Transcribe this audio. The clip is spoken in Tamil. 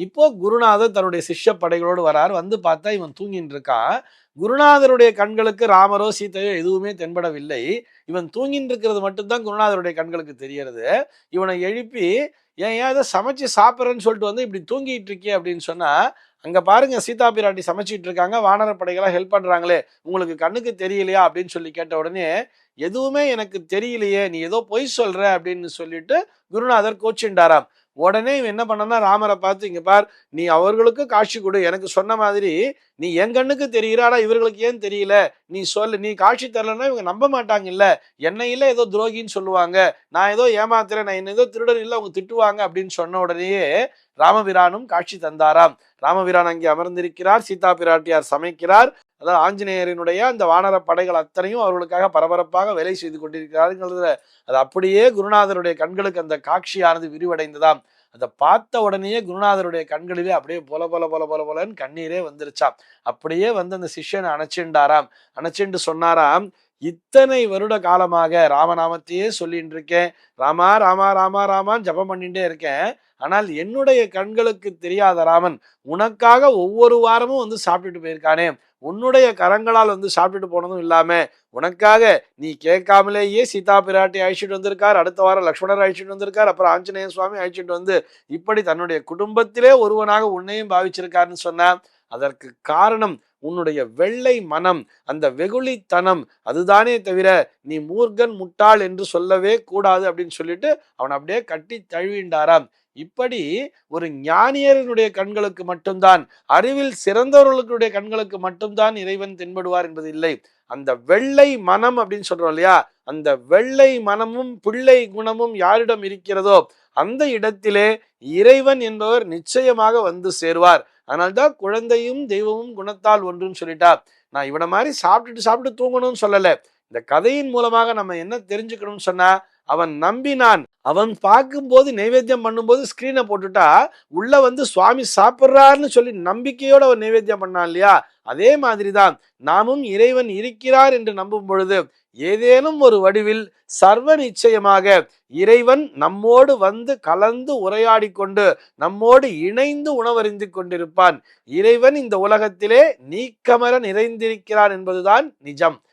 இப்போ குருநாதர் தன்னுடைய சிஷ்ய படைகளோடு வரார். வந்து பார்த்தா இவன் தூங்கின்னு இருக்கான் குருநாதருடைய கண்களுக்கு ராமரோ சீதையோ எதுவுமே தென்படவில்லை. இவன் தூங்கின்னு இருக்கிறது மட்டும்தான் குருநாதருடைய கண்களுக்கு தெரியறது. இவனை எழுப்பி ஏன் ஏன் இதை சமைச்சு சாப்பிட்றேன்னு சொல்லிட்டு வந்து இப்படி தூங்கிட்டு இருக்கே அப்படின்னு சொன்னா அங்க பாருங்க சீதா பிராட்டி சமைச்சிட்டு இருக்காங்க. வானரப்படைகளாக ஹெல்ப் பண்றாங்களே. உங்களுக்கு கண்ணுக்கு தெரியலையா? அப்படின்னு சொல்லி கேட்ட உடனே எதுவுமே எனக்கு தெரியலையே. நீ ஏதோ பொய் சொல்ற அப்படின்னு சொல்லிட்டு குருநாதர் கோச்சிண்டாராம் உடனே இவன் என்ன பண்ணனா ராமரை பார்த்து இங்க பார் நீ அவர்களுக்கு காட்சி கொடு. எனக்கு சொன்ன மாதிரி நீ என் கண்ணுக்கு தெரிகிற ஆனா இவர்களுக்கு ஏன் தெரியல? நீ சொல்லு. நீ காட்சி தரலன்னா இவங்க நம்ப மாட்டாங்க இல்ல என்னை இல்ல ஏதோ துரோகின்னு சொல்லுவாங்க. நான் ஏதோ ஏமாத்துறேன். நான் என்ன ஏதோ திருடன் இல்லை. அவங்க திட்டுவாங்க. அப்படின்னு சொன்ன உடனேயே ராமபிரானும் காட்சி தந்தாராம். ராமபிரான் அங்கே அமர்ந்திருக்கிறார். சீதா பிராட்டியார் சமைக்கிறார். அதாவது ஆஞ்சநேயரினுடைய அந்த வானர படைகள் அத்தனையும் அவர்களுக்காக பரபரப்பாக வேலை செய்து கொண்டிருக்கிறார்கள் அது அப்படியே குருநாதருடைய கண்களுக்கு அந்த காட்சியானது விரிவடைந்ததாம். அதை பார்த்த உடனேயே குருநாதருடைய கண்களிலே அப்படியே போல போல போல போல போலன்னு கண்ணீரே வந்துருச்சாம். அப்படியே வந்து அந்த சிஷ்யனை அணைச்சிண்டாராம். அணைச்சிண்டு சொன்னாராம் இத்தனை வருட காலமாக ராமநாமத்தையே சொல்லிட்டு இருக்கேன் ராமா ராமா ராமா ராமான்னு ஜபம் பண்ணிட்டே இருக்கேன். ஆனால் என்னுடைய கண்களுக்கு தெரியாத ராமன் உனக்காக ஒவ்வொரு வாரமும் வந்து சாப்பிட்டுட்டு போயிருக்கானே. உன்னுடைய கரங்களால் வந்து சாப்பிட்டுட்டு போனதும் இல்லாம உனக்காக நீ கேட்காமலேயே சீதா பிராட்டி அழைச்சிட்டு வந்திருக்கார் அடுத்த வாரம் லக்ஷ்மணர் அழைச்சிட்டு வந்திருக்கார் அப்புறம் ஆஞ்சநேய சுவாமி அழைச்சிட்டு வந்து இப்படி தன்னுடைய குடும்பத்திலே ஒருவனாக உன்னையும் பாவிச்சிருக்காருன்னு சொன்னா அதற்கு காரணம் உன்னுடைய வெள்ளை மனம். அந்த வெகுளித்தனம். அதுதானே தவிர நீ மூர்கன் முட்டாள் என்று சொல்லவே கூடாது அப்படின்னு சொல்லிட்டு அவன் அப்படியே கட்டி தழுவிண்டாராம். இப்படி ஒரு ஞானியரனுடைய கண்களுக்கு மட்டும்தான் அறிவில் சிறந்தவர்களுடைய கண்களுக்கு மட்டும்தான் இறைவன் தென்படுவார் என்பது இல்லை. அந்த வெள்ளை மனம் அப்படின்னு சொல்றோம் இல்லையா? அந்த வெள்ளை மனமும் பிள்ளை குணமும் யாரிடம் இருக்கிறதோ அந்த இடத்திலே இறைவன் என்பவர் நிச்சயமாக வந்து சேருவார். அதனால்தான் குழந்தையும் தெய்வமும் குணத்தால் ஒன்றுன்னு சொல்லிட்டா நான் இவனை மாதிரி சாப்பிட்டுட்டு சாப்பிட்டு தூங்கணும்னு சொல்லலை. இந்த கதையின் மூலமாக நம்ம என்ன தெரிஞ்சுக்கணும்னு சொன்னா அவன் நம்பினான். அவன் பார்க்கும்போது நைவேத்தியம் பண்ணும்போது ஸ்கிரீனை போட்டுட்டா உள்ள வந்து சுவாமி சாப்பிட்றாருன்னு சொல்லி நம்பிக்கையோடு அவன் நைவேத்தியம் பண்ணான் இல்லையா? அதே மாதிரி தான் நாமும் இறைவன் இருக்கிறார் என்று நம்பும் பொழுது ஏதேனும் ஒரு வடிவில் சர்வ நிச்சயமாக இறைவன் நம்மோடு வந்து கலந்து உரையாடி கொண்டு நம்மோடு இணைந்து உணவறிந்து கொண்டிருப்பான். இறைவன் இந்த உலகத்திலே நீக்கமர நிறைந்திருக்கிறான் என்பதுதான் நிஜம்.